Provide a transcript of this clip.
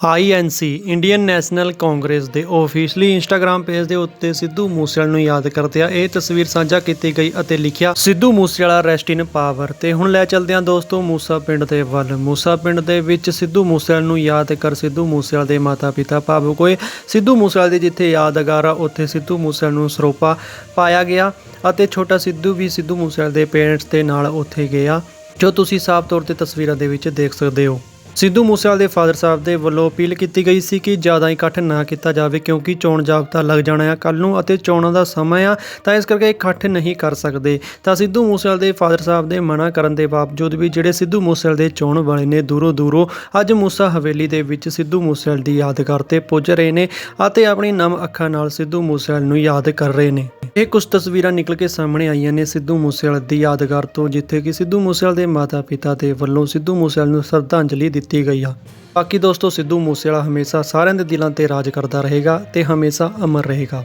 INC Indian national Congress ਦੇ officially Instagram page ਦੇ ਉੱਤੇ ਸਿੱਧੂ ਮੂਸੇਵਾਲ ਨੂੰ ਯਾਦ ਕਰਦਿਆਂ ਇਹ ਤਸਵੀਰ ਸਾਂਝਾ ਕੀਤੀ ਗਈ ਅਤੇ ਲਿਖਿਆ, Sidhu Moosewala rest in power ਤੇ ਹੁਣ ਲੈ ਚੱਲਦੇ ਹਾਂ ਦੋਸਤੋ ਮੂਸਾ ਪਿੰਡ ਦੇ ਵੱਲ। ਮੂਸਾ ਪਿੰਡ ਦੇ ਵਿੱਚ ਸਿੱਧੂ ਮੂਸੇਵਾਲ ਨੂੰ ਯਾਦ ਕਰ ਸਿੱਧੂ ਮੂਸੇਵਾਲ ਦੇ ਮਾਤਾ ਪਿਤਾ ਭਾਵੁਕ ਹੋਏ। ਸਿੱਧੂ ਮੂਸੇਵਾਲ ਦੀ ਜਿੱਥੇ ਯਾਦਗਾਰ ਆ, ਉੱਥੇ ਸਿੱਧੂ ਮੂਸੇਵਾਲ ਨੂੰ ਸਰੋਪਾ ਪਾਇਆ ਗਿਆ ਅਤੇ ਛੋਟਾ ਸਿੱਧੂ ਵੀ ਸਿੱਧੂ ਮੂਸੇਵਾਲ ਦੇ ਪੇਰੈਂਟਸ ਦੇ ਨਾਲ ਉੱਥੇ ਗਿਆ। ਜੋ ਤੁਸੀਂ ਸਾਫ਼ ਤੌਰ ਤੇ ਤਸਵੀਰਾਂ ਦੇ ਵਿੱਚ ਦੇਖ ਸਕਦੇ ਹੋ। ਸਿੱਧੂ ਮੂਸੇਵਾਲੇ ਦੇ ਫਾਦਰ ਸਾਹਿਬ ਦੇ ਵੱਲੋਂ ਅਪੀਲ ਕੀਤੀ ਗਈ ਸੀ ਕਿ ਜ਼ਿਆਦਾ ਇਕੱਠ ਨਾ ਕੀਤਾ ਜਾਵੇ ਕਿਉਂਕਿ ਚੋਣ ਜਾਬਤਾ ਲੱਗ ਜਾਣਾ ਆ ਕੱਲ ਨੂੰ ਅਤੇ ਚੋਣਾਂ ਦਾ ਸਮਾਂ ਆ, ਤਾਂ ਇਸ ਕਰਕੇ ਇਕੱਠ ਨਹੀਂ ਕਰ ਸਕਦੇ। ਤਾਂ ਸਿੱਧੂ ਮੂਸੇਵਾਲੇ ਦੇ ਫਾਦਰ ਸਾਹਿਬ ਦੇ ਮਨਾ ਕਰਨ ਦੇ ਬਾਵਜੂਦ ਵੀ ਜਿਹੜੇ ਸਿੱਧੂ ਮੂਸੇਵਾਲੇ ਦੇ ਚੋਣ ਵਾਲੇ ਨੇ ਦੂਰੋਂ ਦੂਰੋਂ ਅੱਜ ਮੂਸਾ ਹਵੇਲੀ ਦੇ ਵਿੱਚ ਸਿੱਧੂ ਮੂਸੇਵਾਲੇ ਦੀ ਯਾਦਗਾਰ ਤੇ ਪੁੱਜ ਰਹੇ ਨੇ ਅਤੇ ਆਪਣੀ ਨਮ ਅੱਖਾਂ ਨਾਲ ਸਿੱਧੂ ਮੂਸੇਵਾਲੇ ਨੂੰ ਯਾਦ ਕਰ ਰਹੇ ਨੇ। ਇਹ ਕੁਝ ਤਸਵੀਰਾਂ ਨਿਕਲ ਕੇ ਸਾਹਮਣੇ ਆਈਆਂ ਨੇ ਸਿੱਧੂ ਮੂਸੇਵਾਲੇ ਦੀ ਯਾਦਗਾਰ ਤੋਂ, ਜਿੱਥੇ ਕਿ ਸਿੱਧੂ ਮੂਸੇਵਾਲੇ ਦੇ ਮਾਤਾ-ਪਿਤਾ ਦੇ ਵੱਲੋਂ ਸਿੱਧੂ ਮੂਸੇਵਾਲੇ ਨੂੰ ਸ਼ਰਧਾਂਜਲੀ ਦਿੱਤੀ ਗਈ ਆ। ਬਾਕੀ ਦੋਸਤੋ, ਸਿੱਧੂ ਮੂਸੇਵਾਲਾ ਹਮੇਸ਼ਾ ਸਾਰਿਆਂ ਦੇ ਦਿਲਾਂ ਤੇ ਰਾਜ ਕਰਦਾ ਰਹੇਗਾ ਤੇ ਹਮੇਸ਼ਾ ਅਮਰ ਰਹੇਗਾ।